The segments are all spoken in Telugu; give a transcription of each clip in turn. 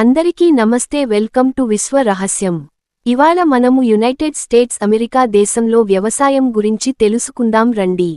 అందరికీ నమస్తే వెల్కమ్ టు విశ్వ రహస్యం. ఇవాళ మనము యునైటెడ్ స్టేట్స్ అమెరికా దేశంలో వ్యవసాయం గురించి తెలుసుకుందాం రండి.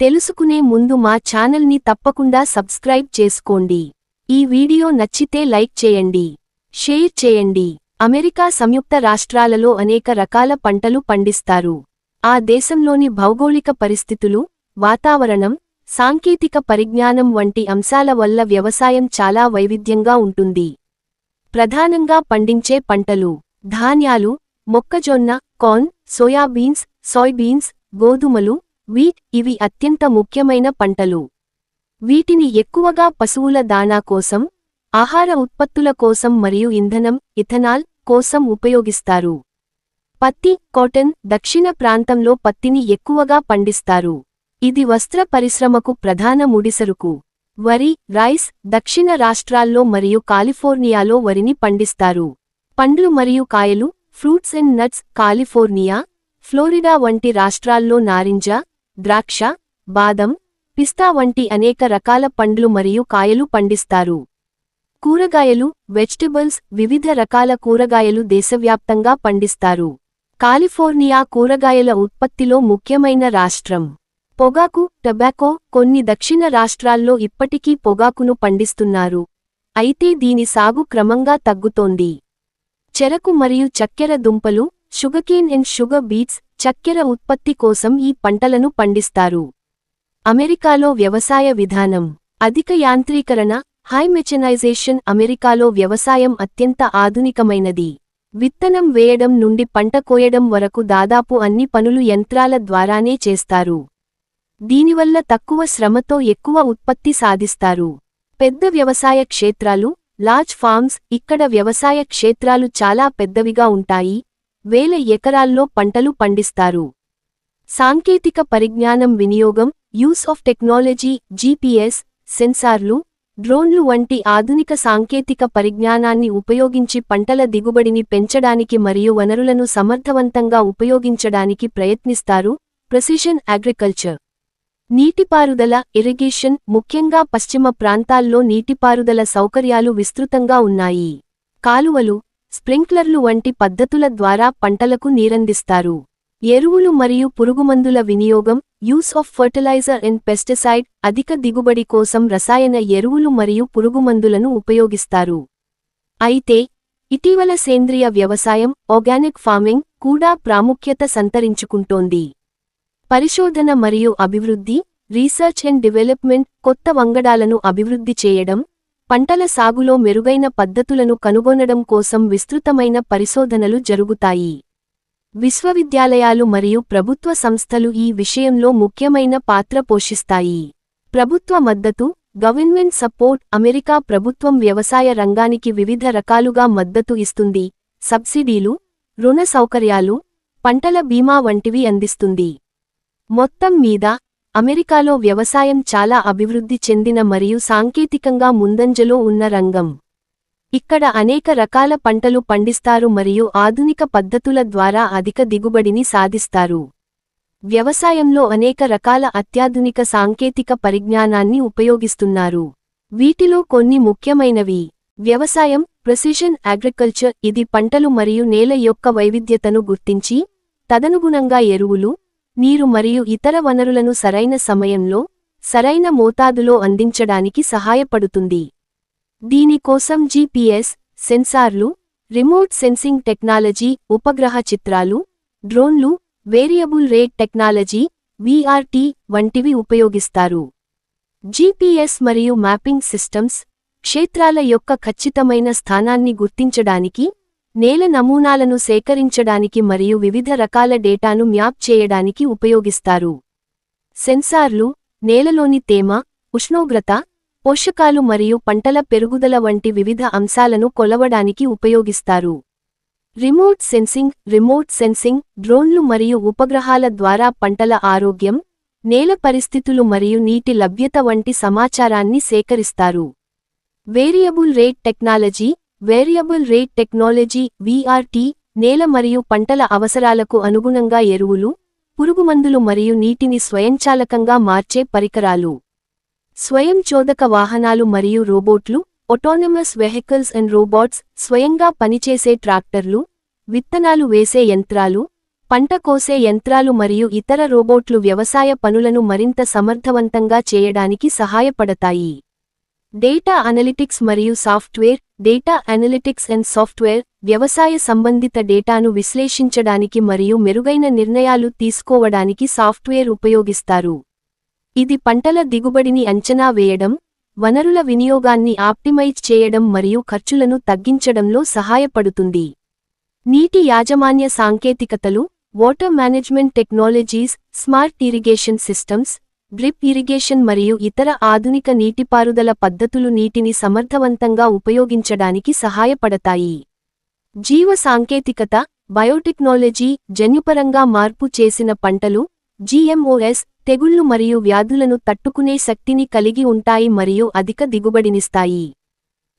తెలుసుకునే ముందు మా ఛానల్ని తప్పకుండా సబ్స్క్రైబ్ చేసుకోండి. ఈ వీడియో నచ్చితే లైక్ చేయండి షేర్ చేయండి. అమెరికా సంయుక్త రాష్ట్రాలలో అనేక రకాల పంటలు పండిస్తారు. ఆ దేశంలోని భౌగోళిక పరిస్థితులు వాతావరణం సాంకేతిక పరిజ్ఞానం వంటి అంశాల వల్ల వ్యవసాయం చాలా వైవిధ్యంగా ఉంటుంది. ప్రధానంగా పండించే పంటలు ధాన్యాలు మొక్కజొన్న కార్న్ సోయాబీన్స్ సోయ్బీన్స్ గోధుమలు వీట్ ఇవి అత్యంత ముఖ్యమైన పంటలు. వీటిని ఎక్కువగా పశువుల దాణా కోసం ఆహార ఉత్పత్తుల కోసం మరియు ఇంధనం ఇథనాల్ కోసం ఉపయోగిస్తారు. పత్తి కాటన్ దక్షిణ ప్రాంతంలో పత్తిని ఎక్కువగా పండిస్తారు. ఇది వస్త్ర పరిశ్రమకు ప్రధాన ముడిసరుకు. వరి రైస్ దక్షిణ రాష్ట్రాల్లో మరియు కాలిఫోర్నియాలో వరిని పండిస్తారు. పండ్లు మరియు కాయలు fruits and nuts California Florida వంటి రాష్ట్రాల్లో నారింజ ద్రాక్ష బాదం పిస్తా వంటి అనేక రకాల పండ్లు మరియు కాయలు పండిస్తారు. కూరగాయలు వెజిటబుల్స్ వివిధ రకాల కూరగాయలు దేశవ్యాప్తంగా పండిస్తారు. కాలిఫోర్నియా కూరగాయల ఉత్పత్తిలో ముఖ్యమైన రాష్ట్రం. పొగాకు టొబాకో కొన్ని దక్షిణ రాష్ట్రాల్లో ఇప్పటికీ పొగాకును పండిస్తున్నారు. అయితే దీని సాగు క్రమంగా తగ్గుతోంది. చెరకు మరియు చక్కెర దుంపలు షుగకేన్ అండ్ షుగర్ బీట్స్ చక్కెర ఉత్పత్తి కోసం ఈ పంటలను పండిస్తారు. అమెరికాలో వ్యవసాయ విధానం. అధిక యాంత్రీకరణ హై మెచనైజేషన్ అమెరికాలో వ్యవసాయం అత్యంత ఆధునికమైనది. విత్తనం వేయడం నుండి పంట కోయడం వరకు దాదాపు అన్ని పనులు యంత్రాల ద్వారానే చేస్తారు. దీనివల్ల తక్కువ శ్రమతో ఎక్కువ ఉత్పత్తి సాధిస్తారు. పెద్ద వ్యవసాయ క్షేత్రాలు లార్జ్ ఫార్మ్స్ ఇక్కడ వ్యవసాయ క్షేత్రాలు చాలా పెద్దవిగా ఉంటాయి. వేల ఎకరాల్లో పంటలు పండిస్తారు. సాంకేతిక పరిజ్ఞానం వినియోగం యూస్ ఆఫ్ టెక్నాలజీ జీపీఎస్ సెన్సార్లు డ్రోన్లు వంటి ఆధునిక సాంకేతిక పరిజ్ఞానాన్ని ఉపయోగించి పంటల దిగుబడిని పెంచడానికి మరియు వనరులను సమర్థవంతంగా ఉపయోగించడానికి ప్రయత్నిస్తారు. ప్రెసిషన్ అగ్రికల్చర్ నీటిపారుదల ఇరిగేషన్ ముఖ్యంగా పశ్చిమ ప్రాంతాల్లో నీటిపారుదల సౌకర్యాలు విస్తృతంగా ఉన్నాయి. కాలువలు స్ప్రింక్లర్లు వంటి పద్ధతుల ద్వారా పంటలకు నీరందిస్తారు. ఎరువులు మరియు పురుగుమందుల వినియోగం use of fertiliser and pesticide అధిక దిగుబడి కోసం రసాయన ఎరువులు మరియు పురుగుమందులను ఉపయోగిస్తారు. అయితే ఇటీవల సేంద్రియ వ్యవసాయం ఆర్గానిక్ ఫార్మింగ్ కూడా ప్రాముఖ్యత సంతరించుకుంటోంది. పరిశోధన మరియు అభివృద్ధి రీసెర్చ్ అండ్ డెవలప్మెంట్ కొత్త వంగడాలను అభివృద్ధి చేయడం పంటల సాగులో మెరుగైన పద్ధతులను కనుగొనడం కోసం విస్తృతమైన పరిశోధనలు జరుగుతాయి. విశ్వవిద్యాలయాలు మరియు ప్రభుత్వ సంస్థలు ఈ విషయంలో ముఖ్యమైన పాత్ర పోషిస్తాయి. ప్రభుత్వ మద్దతు గవర్నమెంట్ సపోర్ట్ అమెరికా ప్రభుత్వం వ్యవసాయ రంగానికి వివిధ రకాలుగా మద్దతు ఇస్తుంది. సబ్సిడీలు రుణ సౌకర్యాలు పంటల బీమా వంటివి అందిస్తుంది. మొత్తం మీద అమెరికాలో వ్యవసాయం చాలా అభివృద్ధి చెందిన మరియు సాంకేతికంగా ముందంజలో ఉన్న రంగం. ఇక్కడ అనేక రకాల పంటలు పండిస్తారు మరియు ఆధునిక పద్ధతుల ద్వారా అధిక దిగుబడిని సాధిస్తారు. వ్యవసాయంలో అనేక రకాల అత్యాధునిక సాంకేతిక పరిజ్ఞానాన్ని ఉపయోగిస్తున్నారు. వీటిలో కొన్ని ముఖ్యమైనవి. వ్యవసాయం ప్రెసిషన్ అగ్రికల్చర్ ఇది పంటలు మరియు నేల యొక్క వైవిధ్యతను గుర్తించి తదనుగుణంగా ఎరువులు నీరు మరియు ఇతర వనరులను సరైన సమయంలో సరైన మోతాదులో అందించడానికి సహాయపడుతుంది. దీనికోసం జీపీఎస్ సెన్సార్లు రిమోట్ సెన్సింగ్ టెక్నాలజీ ఉపగ్రహ చిత్రాలు డ్రోన్లు వేరియబుల్ రేట్ టెక్నాలజీ వీఆర్టీ వంటివి ఉపయోగిస్తారు. జీపీఎస్ మరియు మ్యాపింగ్ సిస్టమ్స్ క్షేత్రాల యొక్క ఖచ్చితమైన స్థానాన్ని గుర్తించడానికి నేల నమూనాలను సేకరించడానికి మరియు వివిధ రకాల డేటాను మ్యాప్ చేయడానికి ఉపయోగిస్తారు. సెన్సార్లు నేలలోని తేమ ఉష్ణోగ్రత పోషకాలు మరియు పంటల పెరుగుదల వంటి వివిధ అంశాలను కొలవడానికి ఉపయోగిస్తారు. రిమోట్ సెన్సింగ్ రిమోట్ సెన్సింగ్ డ్రోన్లు మరియు ఉపగ్రహాల ద్వారా పంటల ఆరోగ్యం నేల పరిస్థితులు మరియు నీటి లభ్యత వంటి సమాచారాన్ని సేకరిస్తారు. Variable rate technology variable rate technology VRT నేల మరియు పంటల అవసరాలకు అనుగుణంగా ఎరువులు పురుగుమందులు మరియు నీటిని స్వయంచాలకంగా మార్చే పరికరాలు. స్వయంచోదక వాహనాలు మరియు రోబోట్లు ఒటోనమస్ వెహికల్స్ అండ్ రోబోట్స్ స్వయంగా పనిచేసే ట్రాక్టర్లు విత్తనాలు వేసే యంత్రాలు పంట కోసే యంత్రాలు మరియు ఇతర రోబోట్లు వ్యవసాయ పనులను మరింత సమర్థవంతంగా చేయడానికి సహాయపడతాయి. డేటా అనలిటిక్స్ మరియు software data analytics and software వ్యవసాయ సంబంధిత డేటాను విశ్లేషించడానికి మరియు మెరుగైన నిర్ణయాలు తీసుకోవడానికి సాఫ్ట్వేర్ ఉపయోగిస్తారు. ఇది పంటల దిగుబడిని అంచనా వేయడం వనరుల వినియోగాన్ని ఆప్టిమైజ్ చేయడం మరియు ఖర్చులను తగ్గించడంలో సహాయపడుతుంది. నీటి యాజమాన్య సాంకేతికతలు water management technologies smart irrigation systems drip irrigation మరియు ఇతర ఆధునిక నీటిపారుదల పద్ధతులు నీటిని సమర్థవంతంగా ఉపయోగించడానికి సహాయపడతాయి. జీవ సాంకేతికత బయోటెక్నాలజీ జన్యుపరంగా మార్పు చేసిన పంటలు జీఎంఓఎస్ తెగుళ్ళు మరియు వ్యాధులను తట్టుకునే శక్తిని కలిగి ఉంటాయి మరియు అధిక దిగుబడినిస్తాయి.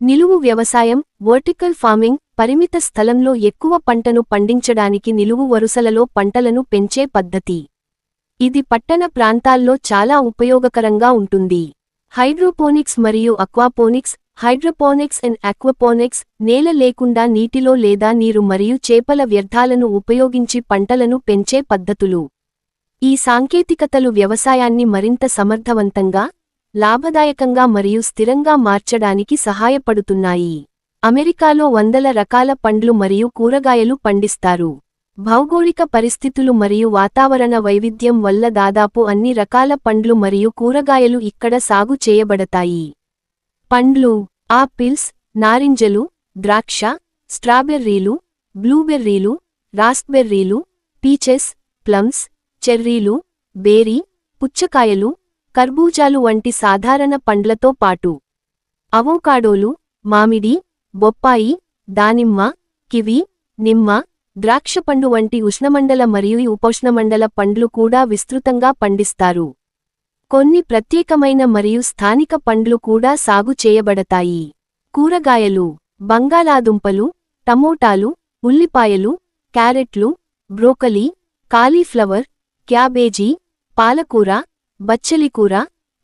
నిలువు వ్యవసాయం వర్టికల్ ఫార్మింగ్ పరిమిత స్థలంలో ఎక్కువ పంటను పండించడానికి నిలువు వరుసలలో పంటలను పెంచే పద్ధతి. ఇది పట్టణ ప్రాంతాల్లో చాలా ఉపయోగకరంగా ఉంటుంది. హైడ్రోపోనిక్స్ మరియు అక్వాపోనిక్స్ హైడ్రోపోనిక్స్ అండ్ అక్వపోనిక్స్ నేల లేకుండా నీటిలో లేదా నీరు మరియు చేపల వ్యర్థాలను ఉపయోగించి పంటలను పెంచే పద్ధతులు. ఈ సాంకేతికతలు వ్యవసాయాన్ని మరింత సమర్థవంతంగా లాభదాయకంగా మరియు స్థిరంగా మార్చడానికి సహాయపడుతున్నాయి. అమెరికాలో వందల రకాల పండ్లు మరియు కూరగాయలు పండిస్తారు. భౌగోళిక పరిస్థితులు మరియు వాతావరణ వైవిధ్యం వల్ల దాదాపు అన్ని రకాల పండ్లు మరియు కూరగాయలు ఇక్కడ సాగు చేయబడతాయి. పండ్లు ఆపిల్స్ నారింజలు ద్రాక్ష స్ట్రాబెర్రీలు బ్లూబెర్రీలు రాస్బెర్రీలు పీచెస్ ప్లమ్స్ చెర్రీలు బేరీ పుచ్చకాయలు కర్బూజాలు వంటి సాధారణ పండ్లతో పాటు. అవోకాడోలు మామిడి బొప్పాయి దానిమ్మ కివి నిమ్మ ద్రాక్షపండు వంటి ఉష్ణమండల మరియు ఉపోష్ణమండల పండ్లు కూడా విస్తృతంగా పండిస్తారు. కొన్ని ప్రత్యేకమైన మరియు స్థానిక పండ్లు కూడా సాగు చేయబడతాయి. కూరగాయలు బంగాళాదుంపలు టమోటాలు ఉల్లిపాయలు క్యారెట్లు బ్రోకలీ కాలీఫ్లవర్ క్యాబేజీ పాలకూర బచ్చలికూర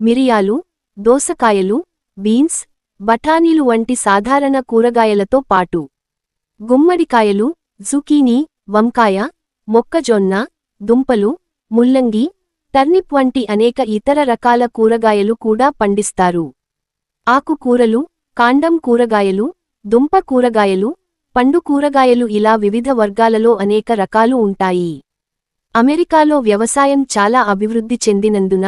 మిరియాలు దోసకాయలు బీన్స్ బఠానీలు వంటి సాధారణ కూరగాయలతో పాటు. గుమ్మడికాయలు జుకీనీ వంకాయ మొక్కజొన్న దుంపలు ముల్లంగి టర్నిప్ వంటి అనేక ఇతర రకాల కూరగాయలు కూడా పండిస్తారు. ఆకుకూరలు కాండం కూరగాయలు దుంప కూరగాయలు పండు కూరగాయలు ఇలా వివిధ వర్గాలలో అనేక రకాలు ఉంటాయి. అమెరికాలో వ్యవసాయం చాలా అభివృద్ధి చెందినందున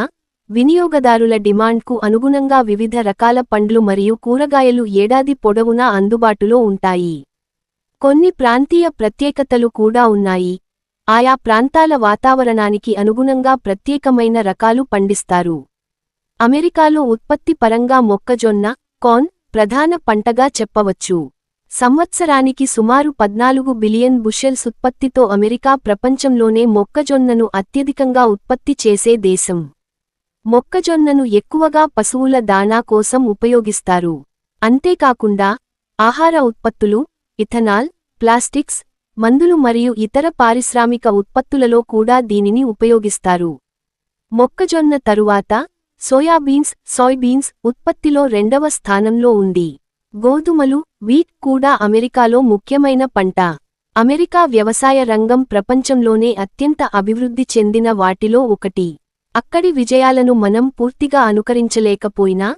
వినియోగదారుల డిమాండ్కు అనుగుణంగా వివిధ రకాల పండ్లు మరియు కూరగాయలు ఏడాది పొడవునా అందుబాటులో ఉంటాయి. కొన్ని ప్రాంతీయ ప్రత్యేకతలు కూడా ఉన్నాయి. ఆయా ప్రాంతాల వాతావరణానికి అనుగుణంగా ప్రత్యేకమైన రకాలు పండిస్తారు. అమెరికాలో ఉత్పత్తి పరంగా మొక్కజొన్న కార్న్ ప్రధాన పంటగా చెప్పవచ్చు. సంవత్సరానికి సుమారు పద్నాలుగు బిలియన్ బుషెల్స్ ఉత్పత్తితో అమెరికా ప్రపంచంలోనే మొక్కజొన్నను అత్యధికంగా ఉత్పత్తి చేసే దేశం. మొక్కజొన్నను ఎక్కువగా పశువుల దాణా కోసం ఉపయోగిస్తారు. అంతేకాకుండా ఆహార ఉత్పత్తులు ఇథనాల్ ప్లాస్టిక్స్ మందులు మరియు ఇతర పారిశ్రామిక ఉత్పత్తులలో కూడా దీనిని ఉపయోగిస్తారు. మొక్కజొన్న తరువాత సోయాబీన్స్ సోయ్బీన్స్ ఉత్పత్తిలో రెండవ స్థానంలో ఉంది. గోధుమలు వీట్ కూడా అమెరికాలో ముఖ్యమైన పంట. అమెరికా వ్యవసాయ రంగం ప్రపంచంలోనే అత్యంత అభివృద్ధి చెందిన వాటిలో ఒకటి. అక్కడి విజయాలను మనం పూర్తిగా అనుకరించలేకపోయినా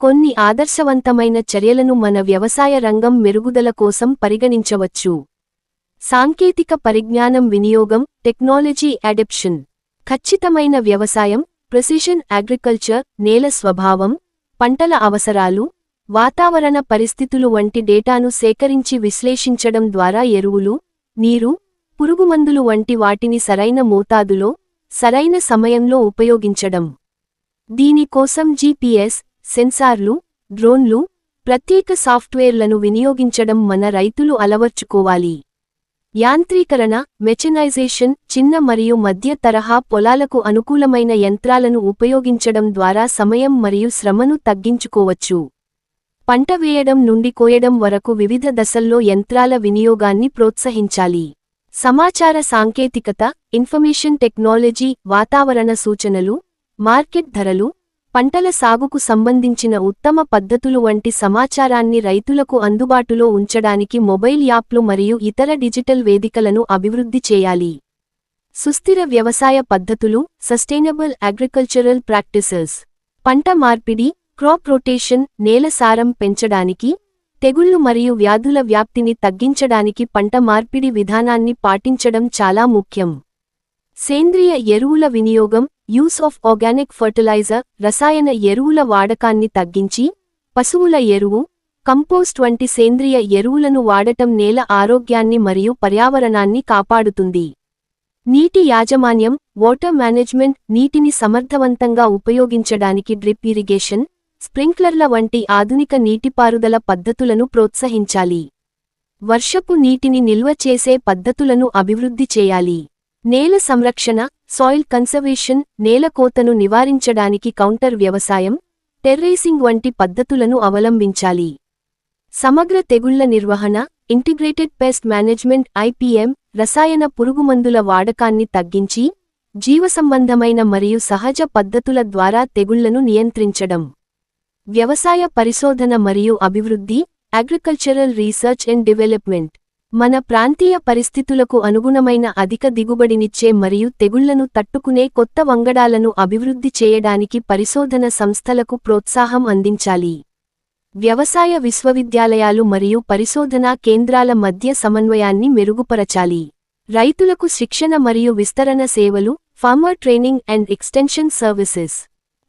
కొన్ని ఆదర్శవంతమైన చర్యలను మన వ్యవసాయ రంగం మెరుగుదల కోసం పరిగణించవచ్చు. సాంకేతిక పరిజ్ఞానం వినియోగం టెక్నాలజీ అడెప్షన్. ఖచ్చితమైన వ్యవసాయం ప్రెసిషన్ అగ్రికల్చర్ నేల స్వభావం పంటల అవసరాలు వాతావరణ పరిస్థితులు వంటి డేటాను సేకరించి విశ్లేషించడం ద్వారా ఎరువులు నీరు పురుగుమందులు వంటి వాటిని సరైన మోతాదులో సరైన సమయంలో ఉపయోగించడం. దీనికోసం జీపీఎస్ సెన్సార్లు డ్రోన్లు ప్రత్యేక సాఫ్ట్వేర్లను వినియోగించడం మన రైతులు అలవర్చుకోవాలి. యాంత్రీకరణ మెచనైజేషన్ చిన్న మరియు మధ్య తరహా పొలాలకు అనుకూలమైన యంత్రాలను ఉపయోగించడం ద్వారా సమయం మరియు శ్రమను తగ్గించుకోవచ్చు. పంట వేయడం నుండి కోయడం వరకు వివిధ దశల్లో యంత్రాల వినియోగాన్ని ప్రోత్సహించాలి. సమాచార సాంకేతికత ఇన్ఫర్మేషన్ టెక్నాలజీ వాతావరణ సూచనలు మార్కెట్ ధరలు పంటల సాగుకు సంబంధించిన ఉత్తమ పద్ధతులు వంటి సమాచారాన్ని రైతులకు అందుబాటులో ఉంచడానికి మొబైల్ యాప్లు మరియు ఇతర డిజిటల్ వేదికలను అభివృద్ధి చేయాలి. సుస్థిర వ్యవసాయ పద్ధతులు సస్టైనబుల్ అగ్రికల్చరల్ ప్రాక్టీసెస్. పంట మార్పిడి క్రాప్ రొటేషన్ నేల సారం పెంచడానికి తెగుళ్ళు మరియు వ్యాధుల వ్యాప్తిని తగ్గించడానికి పంట మార్పిడి విధానాన్ని పాటించడం చాలా ముఖ్యం. సేంద్రియ ఎరువుల వినియోగం యూస్ ఆఫ్ ఆర్గానిక్ ఫర్టిలైజర్ రసాయన ఎరువుల వాడకాన్ని తగ్గించి పశువుల ఎరువు కంపోస్ట్ వంటి సేంద్రియ ఎరువులను వాడటం నేల ఆరోగ్యాన్ని మరియు పర్యావరణాన్ని కాపాడుతుంది. నీటి యాజమాన్యం వాటర్ మేనేజ్మెంట్ నీటిని సమర్థవంతంగా ఉపయోగించడానికి డ్రిప్ ఇరిగేషన్ స్ప్రింక్లర్ల వంటి ఆధునిక నీటిపారుదల పద్ధతులను ప్రోత్సహించాలి. వర్షపు నీటిని నిల్వ చేసే పద్ధతులను అభివృద్ధి చేయాలి. నేల సంరక్షణ సాయిల్ కన్సర్వేషన్ నేలకోతను నివారించడానికి కౌంటర్ వ్యవసాయం టెర్రేసింగ్ వంటి పద్ధతులను అవలంబించాలి. సమగ్ర తెగుళ్ళ నిర్వహణ ఇంటిగ్రేటెడ్ పెస్ట్ మేనేజ్మెంట్ ఐపీఎం రసాయన పురుగుమందుల వాడకాన్ని తగ్గించి జీవసంబంధమైన మరియు సహజ పద్ధతుల ద్వారా తెగుళ్ళను నియంత్రించడం. వ్యవసాయ పరిశోధన మరియు అభివృద్ధి అగ్రికల్చరల్ రీసెర్చ్ అండ్ డెవలప్మెంట్. మన ప్రాంతీయ పరిస్థితులకు అనుగుణమైన అధిక దిగుబడినిచ్చే మరియు తెగుళ్ళను తట్టుకునే కొత్త వంగడాలను అభివృద్ధి చేయడానికి పరిశోధన సంస్థలకు ప్రోత్సాహం అందించాలి. వ్యవసాయ విశ్వవిద్యాలయాలు మరియు పరిశోధనా కేంద్రాల మధ్య సమన్వయాన్ని మెరుగుపరచాలి. రైతులకు శిక్షణ మరియు విస్తరణ సేవలు farmer training and extension services.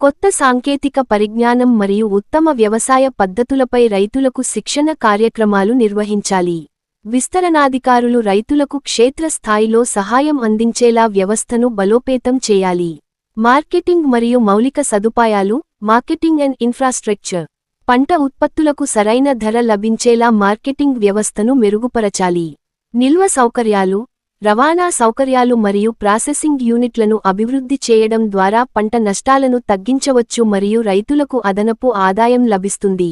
కొత్త సాంకేతిక పరిజ్ఞానం మరియు ఉత్తమ వ్యవసాయ పద్ధతులపై రైతులకు శిక్షణ కార్యక్రమాలు నిర్వహించాలి. విస్తరణాధికారులు రైతులకు క్షేత్రస్థాయిలో సహాయం అందించేలా వ్యవస్థను బలోపేతం చేయాలి. మార్కెటింగ్ మరియు మౌలిక సదుపాయాలు మార్కెటింగ్ అండ్ ఇన్ఫ్రాస్ట్రక్చర్ పంట ఉత్పత్తులకు సరైన ధర లభించేలా మార్కెటింగ్ వ్యవస్థను మెరుగుపరచాలి. నిల్వ సౌకర్యాలు రవాణా సౌకర్యాలు మరియు ప్రాసెసింగ్ యూనిట్లను అభివృద్ధి చేయడం ద్వారా పంట నష్టాలను తగ్గించవచ్చు మరియు రైతులకు అదనపు ఆదాయం లభిస్తుంది.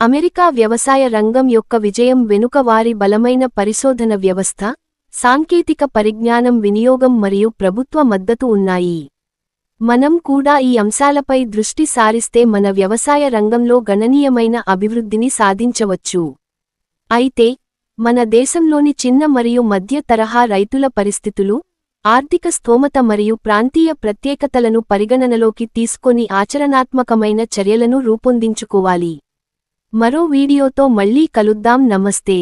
అమెరికా వ్యవసాయ రంగం యొక్క విజయం వెనుక వారి బలమైన పరిశోధన వ్యవస్థ సాంకేతిక పరిజ్ఞానం వినియోగం మరియు ప్రభుత్వ మద్దతు ఉన్నాయి. మనం కూడా ఈ అంశాలపై దృష్టి సారిస్తే మన వ్యవసాయ రంగంలో గణనీయమైన అభివృద్ధిని సాధించవచ్చు. అయితే మన దేశంలోని చిన్న మరియు మధ్య తరహా రైతుల పరిస్థితులు ఆర్థిక స్థోమత మరియు ప్రాంతీయ ప్రత్యేకతలను పరిగణనలోకి తీసుకొని ఆచరణాత్మకమైన చర్యలను రూపొందించుకోవాలి. మరో వీడియోతో మళ్ళీ కలుద్దాం. నమస్తే.